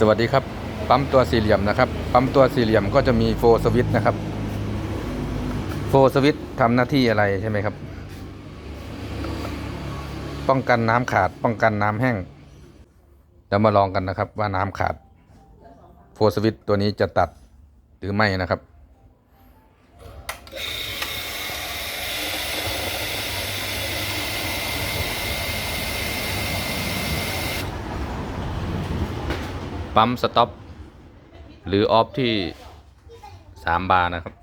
สวัสดีครับ ปั๊มตัวสี่เหลี่ยมนะครับ ปั๊มตัวสี่เหลี่ยมก็จะมีโฟสวิตนะครับ โฟสวิตทำหน้าที่อะไรใช่ไหมครับ ป้องกันน้ำขาด ป้องกันน้ำแห้งเดี๋ยวมาลองกันนะครับว่าน้ำขาด โฟสวิตตัวนี้จะตัดหรือไม่นะครับ ปั๊มสต็อปหรือออฟที่ 3 บาร์นะครับ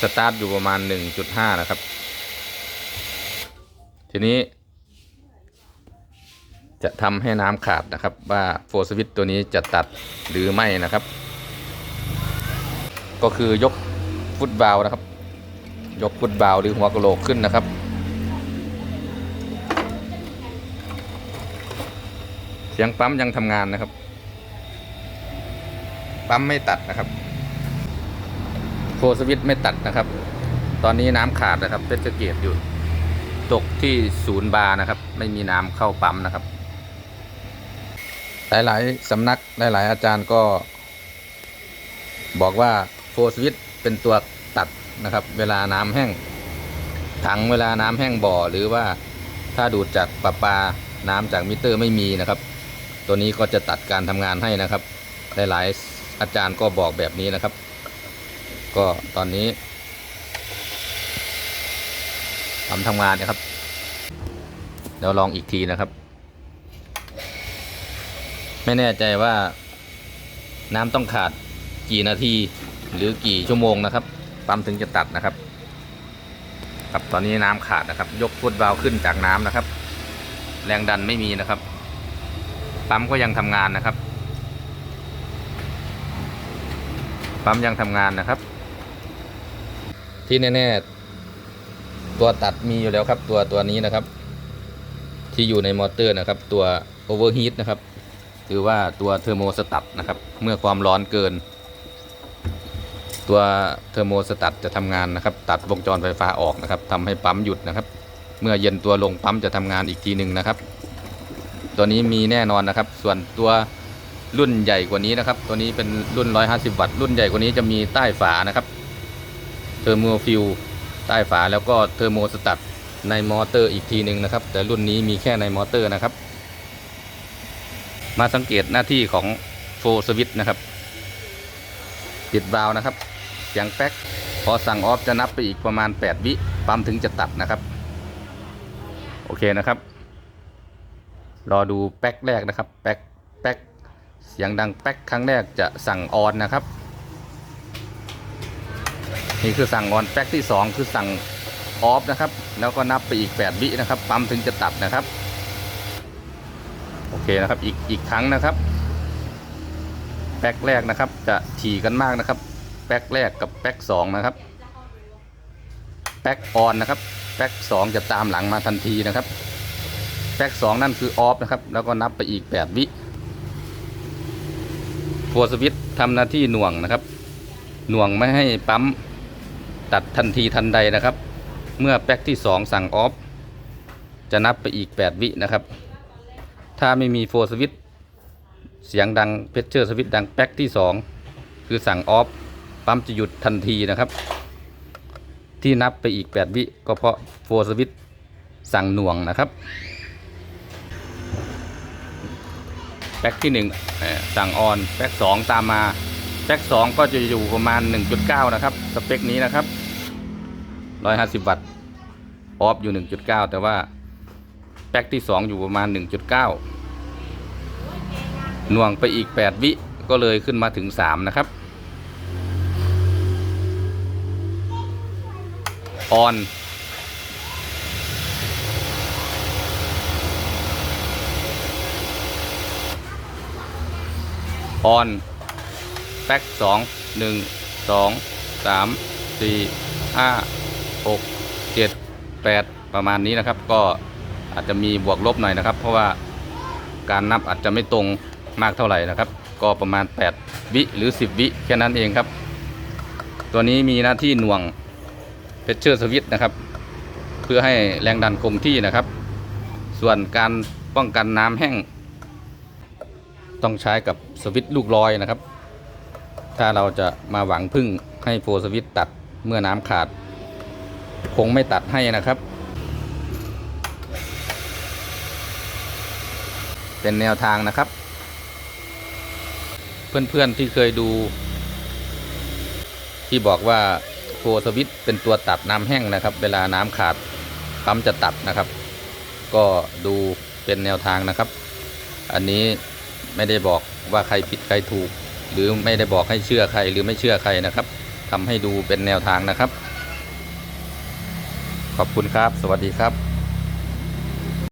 สตาร์ทอยู่ประมาณ 1.5 นะครับ ทีนี้ จะทำให้น้ำขาดนะครับ ว่าโฟสวิตตัวนี้จะตัดหรือไม่นะครับ ก็คือยกฟุตบาลนะครับ ยกฟุตบาลหรือหัวกะโหลกขึ้นนะครับ เสียงปั๊มยังทำงานนะครับ ปั๊มไม่ตัดนะครับโฟสวิตไม่ตัดนะครับ ตอนนี้น้ำขาดนะครับเพชรเกตอยู่ตกที่ศูนย์บาร์นะครับ ไม่มีน้ำเข้าปั๊มนะครับ หลายๆสำนักหลาย ๆ อาจารย์ก็ บอกว่าโฟสวิตเป็นตัวตัดนะครับ เวลาน้ำแห้งถังเวลาน้ำแห้งบ่อหรือว่าถ้าดูดจากประปาน้ำจากมิเตอร์ไม่มีนะครับ ตัวนี้ก็จะตัดการทำงานให้นะครับ หลายๆอาจารย์ก็บอกแบบนี้นะครับ ก็ตอนนี้ทำทำงานนะครับเดี๋ยวลองอีกทีนะครับ ไม่แน่ใจว่าน้ำต้องขาดกี่นาทีหรือกี่ชั่วโมงนะครับปั๊มถึงจะตัดนะครับ ครับตอนนี้น้ำขาดนะครับ ยกฟุตบาล์วขึ้นจากน้ำนะครับ แรงดันไม่มีนะครับ ปั๊มก็ยังทำงานนะครับ ปั๊มยังทำงานนะครับ ที่แน่ๆตัวตัดมีอยู่แล้วครับ ตัวตัวนี้นะครับ ที่อยู่ในมอเตอร์นะครับ ตัวโอเวอร์ฮีทนะครับหรือว่าตัวเทอร์โมสตัตนะครับ เมื่อความร้อนเกิน ตัวเทอร์โมสตัตจะทำงานนะครับ ตัดวงจรไฟฟ้าออกนะครับทำให้ปั๊มหยุดนะครับ เมื่อเย็นตัวลงปั๊มจะทำงานอีกทีหนึ่งนะครับ ตัวนี้มีแน่นอนนะครับ ส่วนตัวรุ่นใหญ่กว่านี้นะครับ ตัวนี้เป็นรุ่น 150 วัตต์ รุ่นใหญ่กว่านี้จะมีใต้ฝานะครับเทอร์โมฟิลใต้ฝาแล้วก็เทอร์โมสตัตในมอเตอร์อีกทีหนึ่งนะครับ แต่รุ่นนี้มีแค่ในมอเตอร์นะครับ มาสังเกตหน้าที่ของโฟสวิตนะครับ ปิดวาล์วนะครับเสียงแป๊กพอสั่งออฟจะนับไปอีกประมาณ 8 วิปั๊มถึงจะตัดนะครับ โอเคนะครับ รอดูแป๊กแรกนะครับ แป๊กแป๊กเสียงดังแป๊กครั้งแรกจะสั่งออนนะครับ นี่คือสั่งออนแป๊กที่ 2 คือสั่งออฟนะครับ แล้วก็นับไปอีก 8 วินะครับ ปั๊มถึงจะตัดนะครับ โอเคนะครับ อีกอีกครั้งนะครับ แป๊กแรกนะครับ จะถี่กันมากนะครับ แป๊กแรกกับแป๊กสองนะครับ แป๊กออนนะครับ แป๊กสองจะตามหลังมาทันทีนะครับ แป๊กสองนั่นคือออฟนะครับ แล้วก็นับไปอีก8วิโฟสวิตทำหน้าที่หน่วงนะครับ หน่วงไม่ให้ปั๊มตัดทันทีทันใดนะครับ เมื่อแป๊กที่2สั่งออฟจะนับไปอีก 8 วินะครับ ถ้าไม่มีโฟสวิตเสียงดังเพชเชอร์สวิตดังแป๊กที่ 2 คือสั่งออฟปั๊มจะหยุดทันทีนะครับ ที่นับไปอีก 8 วิก็เพราะโฟสวิตสั่งหน่วงนะครับ แป๊กที่1เอ่อสั่งออนแป๊ก2ตามมาแป๊ก2ก็จะอยู่ประมาณ 1.9 นะครับ สเปคนี้นะครับ 150 วัตต์ออฟอยู่ 1.9 แต่ว่าแป๊กที่ 2 อยู่ประมาณ 1.9 หน่วงไปอีก 8 วิก็เลยขึ้นมาถึง 3 นะครับ ออน ออนแป๊กสองหนึ่งสองสามสี่ห้าหกเจ็ดแปดประมาณนี้นะครับ ก็อาจจะมีบวกลบหน่อยนะครับ เพราะว่าการนับอาจจะไม่ตรงมากเท่าไหร่นะครับ ก็ประมาณ 8 วิหรือ 10 วิแค่นั้นเองครับ ตัวนี้มีหน้าที่หน่วงเพชเชอร์สวิตนะครับ เพื่อให้แรงดันคงที่นะครับ ส่วนการป้องกันน้ำแห้ง ต้องใช้กับสวิตช์ลูกลอยนะครับ ถ้าเราจะมาหวังพึ่งให้โฟสวิตช์ตัดเมื่อน้ำขาด คงไม่ตัดให้นะครับ เป็นแนวทางนะครับ เพื่อนๆที่เคยดู ที่บอกว่าโฟสวิตช์เป็นตัวตัดน้ำแห้งนะครับ เวลาน้ำขาดปั๊มจะตัดนะครับ ก็ดูเป็นแนวทางนะครับ อันนี้ ไม่ได้บอกว่าใครผิดใครถูก หรือไม่ได้บอกให้เชื่อใครหรือไม่เชื่อใครนะครับทำให้ดูเป็นแนวทางนะครับ ขอบคุณครับ สวัสดีครับ